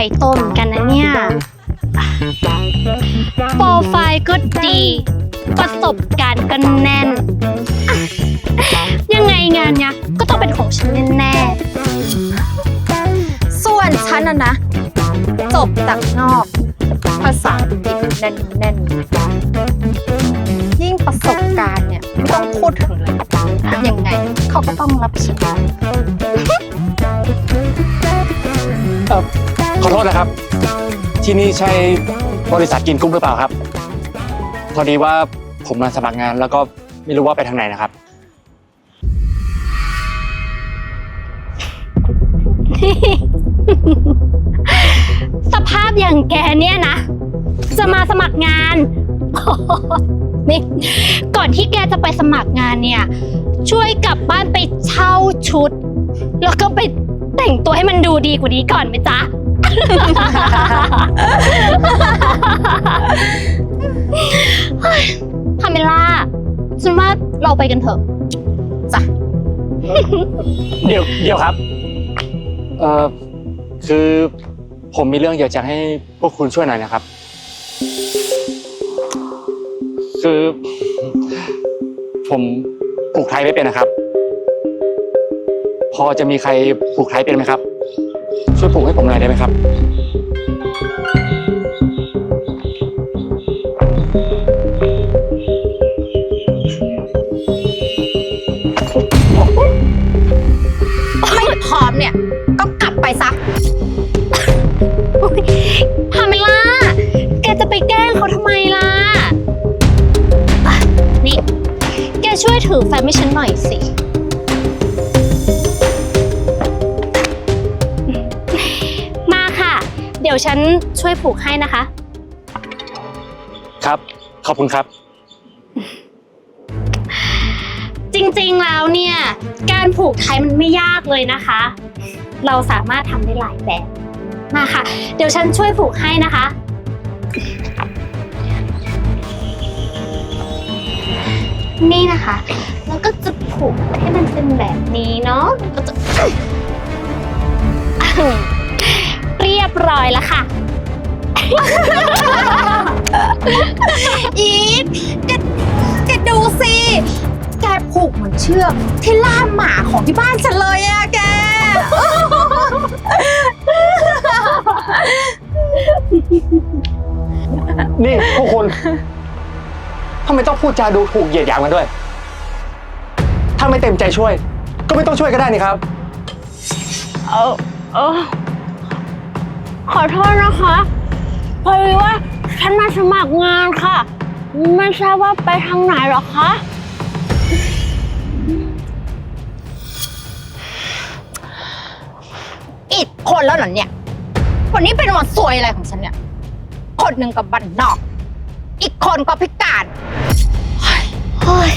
ญ่โตเหมือนกันนะเนี่ย โปรไฟล์ก็ดี ประสบการณ์ก็แน่น ยังไงงานเนี้ยก็ต้องเป็นของฉันแน่ส่วนฉันน่ะนะ จบจากนอก ภาษาอังกฤษแน่นแน่นๆ ยิ่งประสบการณ์เนี่ยไม่ต้องพูดถึงเลยยังไงเขาก็ต้องรับฉัน เอ่อขอโทษนะครับ ที่นี่ใช่บริษัทกินกุ้งหรือเปล่าครับ พอดีว่าผมมาสมัครงานแล้วก็ไม่รู้ว่าไปทางไหนนะครับๆสภาพอย่างแกเนี่ยนะ จะมาสมัครงานนี่ก่อนที่แกจะไปสมัครงานเนี่ย ช่วยกลับบ้านไปเช่าชุด แล้วก็ไป แต่งตัวให้มันดูดีกว่านี้ก่อนไหมจ๊ะเฮ้ยพาเมล่าฉันว่าเราไปกันเถอะ เดี๋ยวเดี๋ยวครับ เอ่อ คือผมมีเรื่องอยากจะให้พวกคุณช่วยหน่อยนะครับ คือ ผมผูกไทยไม่เป็นนะครับพ อจะมีใครผูกไทยเป็นไหมครับ ช่วยผูกให้ผมหน่อยได้ไหมครับไม่พร้อมเนี่ยก็กลับไปซะพาเมล่า แกจะไปแกล้งเขาทำไมล่ะอะนี่ แกช่วยถือแฟ้มให้ฉันหน่อยสิ ดี๋ยวฉันช่วยผูกให้นะคะ ครับ ขอบคุณครับ จริงๆแล้วเนี่ย การผูกไทยมันไม่ยากเลยนะคะ เราสามารถทำได้หลายแบบมาค่ะ เดี๋ยวฉันช่วยผูกให้นะคะ นี่นะคะ แล้วก็จะผูกให้มันเป็นแบบนี้เนาะก็จะอื้อเรีย บร้อยแล้วค่ะ อีทแกแกดูสิ แกผูกเหมือนเชือกที่ล่ามหมาของที่บ้านฉันเลยอะแก นี่พวกคุณทำไมต้องพูดจาดูถูกเหยียดหยามกันด้วย ถ้าไม่เต็มใจช่วย ก็ไม่ต้องช่วยก็ได้นี่ครับ เออเออ ขอโทษนะคะพอดีว่าฉันมาสมัครงานค่ะ ไม่ทราบว่าไปทางไหนหรอคะ อีกคนแล้วเหรอเนี่ย วันนี้เป็นวันสวยอะไรของฉันเนี่ย คนหนึ่งกับบันนอก อีกคนก็พิการเฮ้ย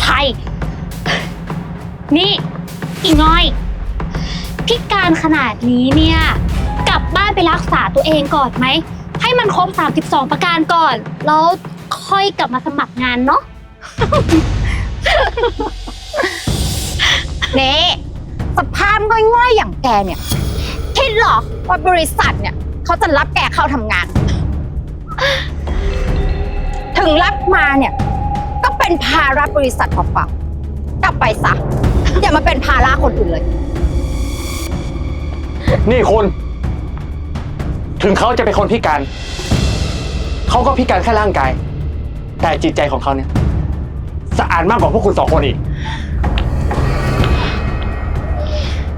ใช่ นี่อีน้อย พิการขนาดนี้เนี่ยกลั บบ้านไปรักษาตัวเองก่อนไหม ให้มันครบ 32 ประการก่อน แล้วค่อยกลับมาสมัครงานเนาะ เน่สภาพง่อยๆอย่างแกเนี่ย คิดเหรอว่าบริษัทเนี่ย เขาจะรับแกเข้าทำงาน ถึงรับมาเนี่ย ก็เป็นภาระบริษัทเปล่าๆกลับไปซะ อย่ามาเป็นภาระคนอื่นเลย นี่คุณ ถึงเขาจะเป็นคนพิการ เขาก็พิการแค่ร่างกาย แต่จิตใจของเขาเนี่ย สะอาดมากกว่าพวกคุณสองคนอีก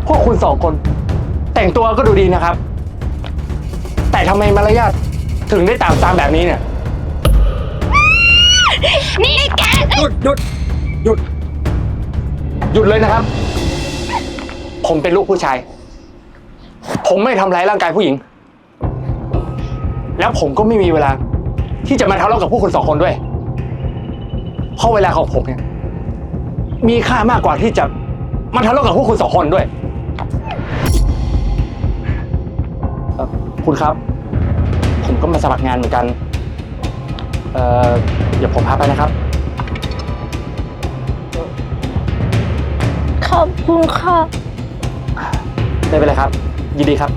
พวกคุณสองคน แต่งตัวก็ดูดีนะครับ แต่ทำไมมารยาทถึงได้ตามตามแบบนี้เนี่ย นี่แกหยุดหยุดหยุด หยุดเลยนะครับ ผมเป็นลูกผู้ชาย ผมไม่ทำร้ายร่างกายผู้หญิง แล้วผมก็ไม่มีเวลา ที่จะมาทะเลาะกับผู้คุณสองคนด้วย เพราะเวลาของผมเนี่ย มีค่ามากกว่าที่จะมาทะเลาะกับพวกคุณสองคนด้วยเอ่อคุณครับ ผมก็มาสมัครงานเหมือนกัน เอ่อเดี๋ยวผมพาไปนะครับ ขอบคุณค่ะ ไม่เป็นไรครับ ยินดีครับ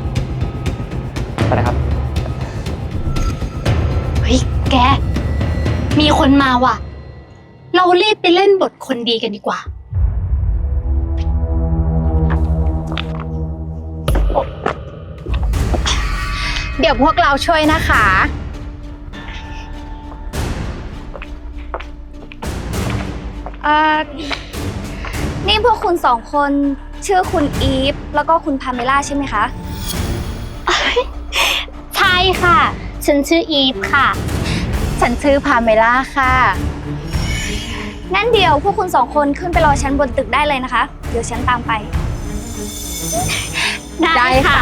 ไปนะครับเฮ้ยแก มีคนมาว่ะ เรารีบไปเล่นบทคนดีกันดีกว่า เดี๋ยวพวกเราช่วยนะคะ เอ่อ นี่พวกคุณสองคนชื่อคุณอีฟ แล้วก็คุณพาเมล่าใช่ไหมคะ ใช่ค่ะ ฉันชื่ออีฟค่ะ ฉันชื่อพาเมล่าค่ะงั้นเดี๋ยวพวกคุณสองคนขึ้นไปรอฉันบนตึกได้เลยนะคะ เดี๋ยวฉันตามไป ได้ค่ะ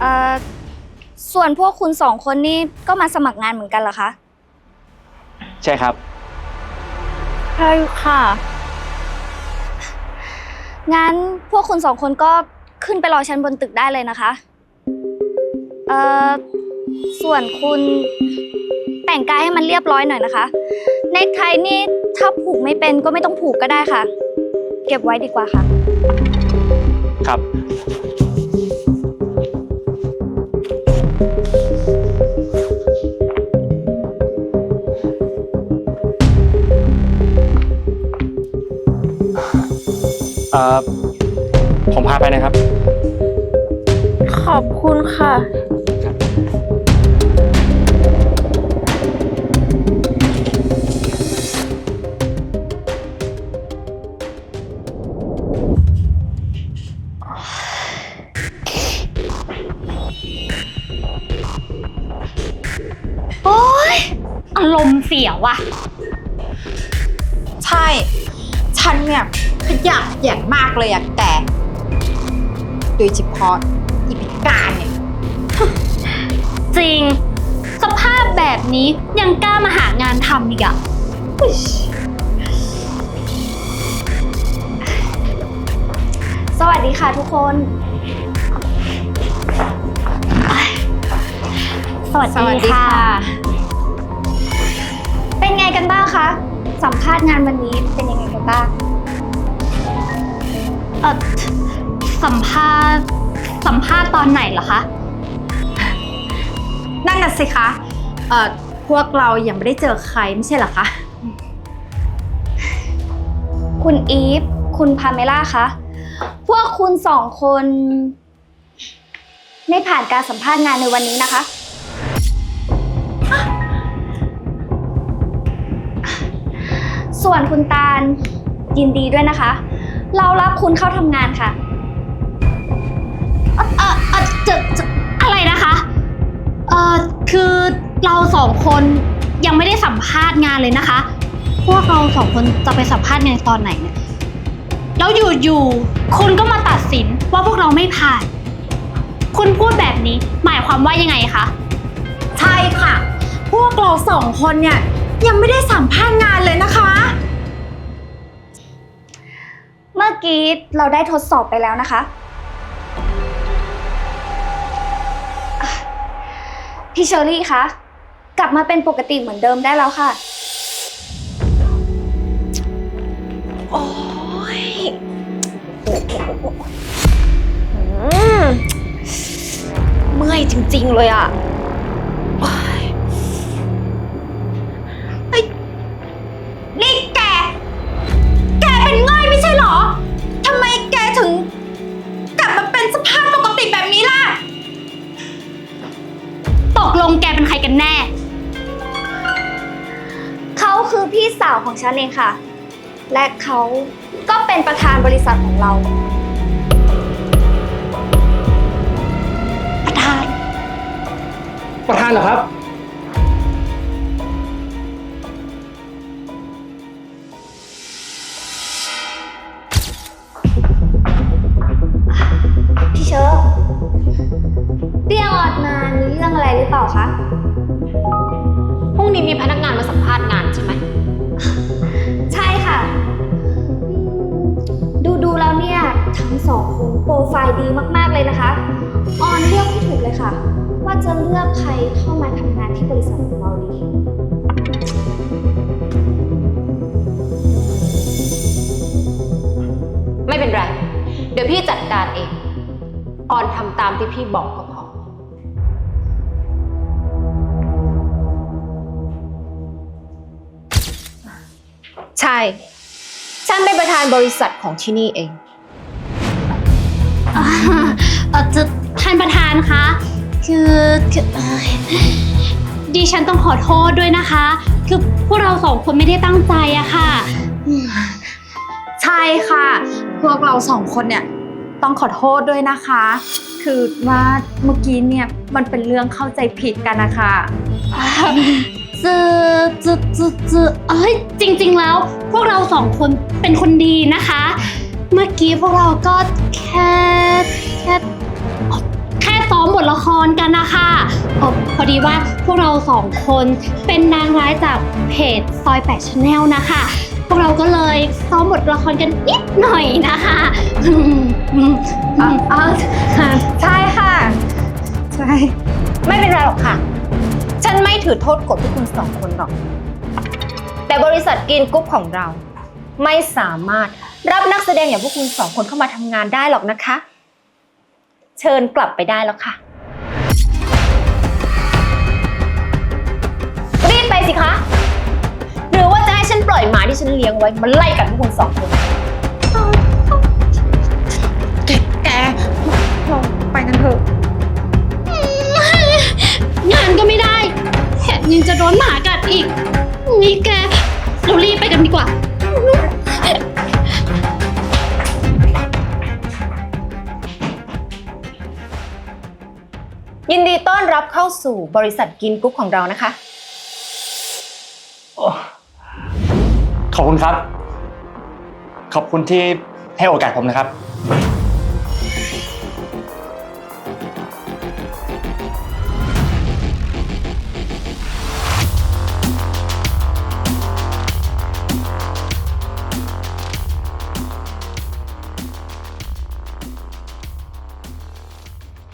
เอ่อ ส่วนพวกคุณสองคนนี่ก็มาสมัครงานเหมือนกันเหรอคะ ใช่ครับ ใช่ค่ะ งั้นพวกคุณสองคนก็ขึ้นไปรอฉันบนตึกได้เลยนะคะ เอ่อ ส่วนคุณแต่งกายให้มันเรียบร้อยหน่อยนะคะเนคไทนี่ถ้าผูกไม่เป็นก็ไม่ต้องผูกก็ได้ค่ะ เก็บไว้ดีกว่าค่ะ ครับ เอ่อผมพาไปนะครับ ขอบคุณค่ะ โอ๊ย อารมณ์เสียว่ะ ใช่ ฉันเนี่ยขยันอย่างมากเลยอะแต่ โดยเฉพาะอีพิการเนี่ยจริง สภาพแบบนี้ยังกล้ามาหางานทำอีกอะสวัสดีค่ะทุกคน สวัสสวัสดีดีค่ะค่ะ เป็นไงกันบ้างคะ สัมภาษณ์งานวันนี้เป็นยังไงกันบ้างเออสัมภาษณ์สัมภาษณ์ตอนไหนเหรอคะ นั่นน่ะสิคะเอ่อพวกเรายังไม่ได้เจอใครไม่ใช่เหรอคะ คุณอีฟ คุณพาเมล่าคะ พวกคุณสองคน ไม่ผ่านการสัมภาษณ์งานในวันนี้นะคะ ส่วนคุณตาลยินดีด้วยนะคะ เรารับคุณเข้าทำงานค่ะเออเออจะจะอะไรนะคะ เออคือเราสองคนยังไม่ได้สัมภาษณ์งานเลยนะคะ พวกเราสองคนจะไปสัมภาษณ์งานตอนไหนเนี่ย แล้วอยู่ๆคุณก็มาตัดสินว่าพวกเราไม่ผ่าน คุณพูดแบบนี้หมายความว่ายังไงคะ ใช่ค่ะ พวกเราสองคนเนี่ยยังไม่ได้สัมภาษณ์งาน กี้เราได้ทดสอบไปแล้วนะคะ พี่เชอรี่คะ กลับมาเป็นปกติเหมือนเดิมได้แล้วค่ะ โอ้ยอืมเมื่อยจริงๆเลยอะ ฉันเองค่ะ และเขาก็เป็นประธานบริษัทของเรา ประธาน ประธานเหรอครับ พี่เชอร์เรียกออดมามีเรื่องอะไรหรือเปล่าคะ ทั้งสองคงโปรไฟล์ดีมากๆเลยนะคะ ออนเลือกไม่ถูกเลยค่ะ ว่าจะเลือกใครเข้ามาทำงานที่บริษัทของเราดี ไม่เป็นไร เดี๋ยวพี่จัดการเอง ออนทำตามที่พี่บอกก็พอ ใช่ ฉันเป็นประธานบริษัทของที่นี่เอง เออจะท่านประธานคะ คือคือเอ้ยดิฉันต้องขอโทษด้วยนะคะ คือพวกเราสองคนไม่ได้ตั้งใจอะค่ะ ใช่ค่ะ พวกเราสองคนเนี่ยต้องขอโทษด้วยนะคะ คือว่าเมื่อกี้เนี่ยมันเป็นเรื่องเข้าใจผิดกันนะคะจะจะจะจะเอ้ยจริง ๆ แล้ว พวกเราสองคนเป็นคนดีนะคะ เมื่อกี้พวกเราก็แค่แค่แค่ซ้อมบทละครกันนะคะพอพอดีว่าพวกเราสองคนเป็นนางร้ายจากเพจซอยแปดชาแนลนะคะ พวกเราก็เลยซ้อมบทละครกันนิดหน่อยนะคะอืมอืมอืมเออใช่ค่ะ ใช่ ไม่เป็นไรหรอกค่ะ ฉันไม่ถือโทษกฎพวกคุณสองคนหรอก แต่บริษัทกินกรุ๊ปของเรา ไม่สามารถรับนักแสดงอย่างพวกคุณสองคนเข้ามาทำงานได้หรอกนะคะ เชิญกลับไปได้แล้วค่ะ รีบไปสิคะ หรือว่าจะให้ฉันปล่อยหมาที่ฉันเลี้ยงไว้มาไล่กัดพวกคุณสองคนแกเราไปกันเถอะ งานก็ไม่ได้แถมยังจะโดนหมากัดอีก นี่แก เรารีบไปกันดีกว่า ยินดีต้อนรับเข้าสู่บริษัทกินกรุ๊ปของเรานะคะ ขอบคุณครับ ขอบคุณที่ให้โอกาสผมนะครับ